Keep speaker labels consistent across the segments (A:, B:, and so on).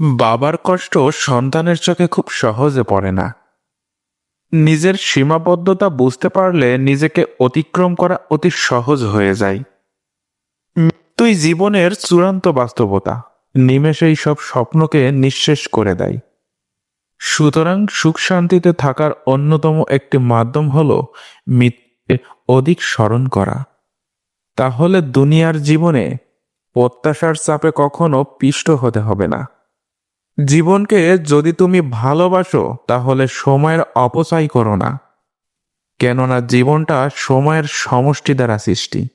A: বাবার কষ্ট সন্তানের চোখে খুব সহজে পড়ে না। নিজের সীমাবদ্ধতা বুঝতে পারলে নিজেকে অতিক্রম করা অতি সহজ হয়ে যায়। মৃত্যুই জীবনের চূড়ান্ত বাস্তবতা, নিমেষেই সব স্বপ্নকে নিঃশেষ করে দেয়। সুতরাং সুখ শান্তিতে থাকার অন্যতম একটি মাধ্যম হল মৃত্যুকে অধিক স্মরণ করা। তাহলে দুনিয়ার জীবনে প্রত্যাশার চাপে কখনো পিষ্ট হতে হবে না। জীবনকে যদি তুমি ভালোবাসো, তাহলে সময়ের অপচয় করো না। কেননা জীবনটা সময়ের সমষ্টি দ্বারা সৃষ্টি।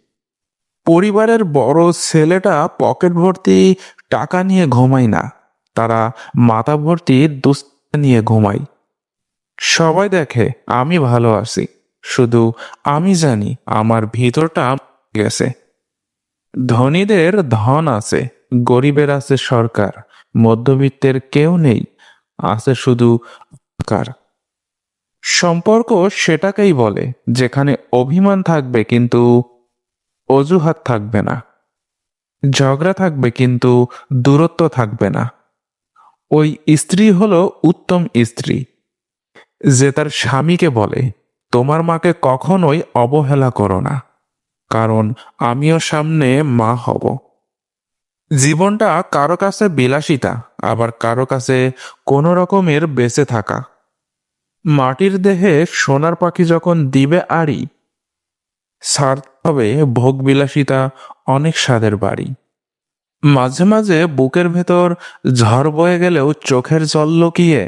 A: পরিবারের বড় ছেলেটা পকেট ভর্তি টাকা নিয়ে ঘুমায় না, তারা মাথা ভর্তি দুশ্চিন্তা নিয়ে ঘুমায়। সবাই দেখে, আমি ভালো আছি, শুধু আমি জানি আমার ভিতরটা গেছে। ধনীদের ধন আছে, গরিবের আছে সরকার। মধ্যবিত্তের কেউ নেই, আছে শুধু কার। সম্পর্ক সেটাকেই বলে, যেখানে অভিমান থাকবে কিন্তু অজুহাত থাকবে না। ঝগড়া থাকবে কিন্তু দূরত্ব থাকবে না। ওই স্ত্রী হলো উত্তম স্ত্রী, যে তার স্বামীকে বলে, তোমার মাকে কখনোই অবহেলা করো না, কারণ আমিও সামনে মা হব। জীবনটা কারও কাছে বিলাসিতা, আবার কারও কাছে কোনো রকমের বেঁচে থাকা। মাটির দেহে সোনার পাখি যখন দিবে আড়ি ছাড়তে হবে ভোগ বিলাসিতা অনেক স্বাদের বাড়ি। মাঝে মাঝে বুকের ভেতর ঝড় বয়ে গেলেও চোখের জল লুকিয়ে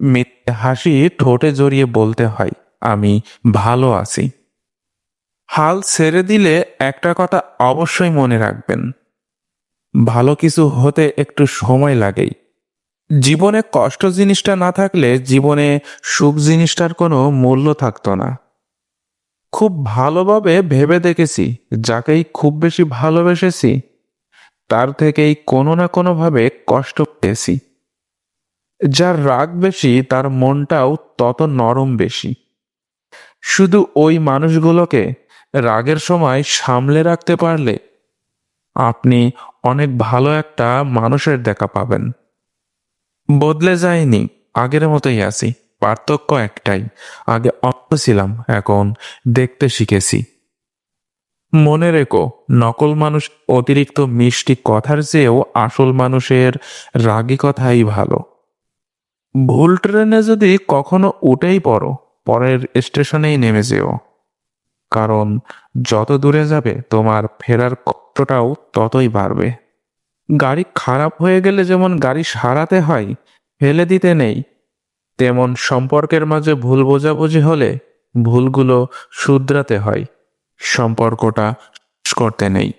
A: মিথ্যে হাসি ঠোঁটে জড়িয়ে বলতে হয়, আমি ভালো আছি। হাল ছেড়ে দিলে একটা কথা অবশ্যই মনে রাখবেন ভালো কিছু হতে একটু সময় লাগেই। জীবনে কষ্ট জিনিসটা না থাকলে জীবনে সুখ জিনিসটার কোনো মূল্য থাকতো না। খুব ভালোভাবে ভেবে দেখেছি, যাকেই খুব বেশি ভালোবেসেছি, তার থেকেই কোনো না কোনোভাবে কষ্ট পেয়েছি। যার রাগ বেশি, তার মনটাও তত নরম বেশি। শুধু ওই মানুষগুলোকে রাগের সময় সামলে রাখতে পারলে, আপনি অনেক ভালো একটা মানুষের দেখা পাবেন। বদলে যায়নি আগের মতোই আছি, পার্থক্য একটাই, আগে অল্প ছিলাম, এখন দেখতে শিখেছি। মনে রেখো, নকল মানুষ অতিরিক্ত মিষ্টি কথার চেয়েও আসল মানুষের রাগী কথাই ভালো। ভুল ট্রেনে যদি কখনো উঠেই পড়ো, পরের স্টেশনেই নেমে যেও। কারণ যত দূরে যাবে, তোমার ফেরার কষ্টটাও ততই বাড়বে। গাড়ি খারাপ হয়ে গেলে যেমন গাড়ি সারাতে হয়, ফেলে দিতে নেই, তেমন সম্পর্কের মাঝে ভুল বোঝাবুঝি হলে ভুলগুলো শুধরাতে হয়, সম্পর্কটা করতে নেই।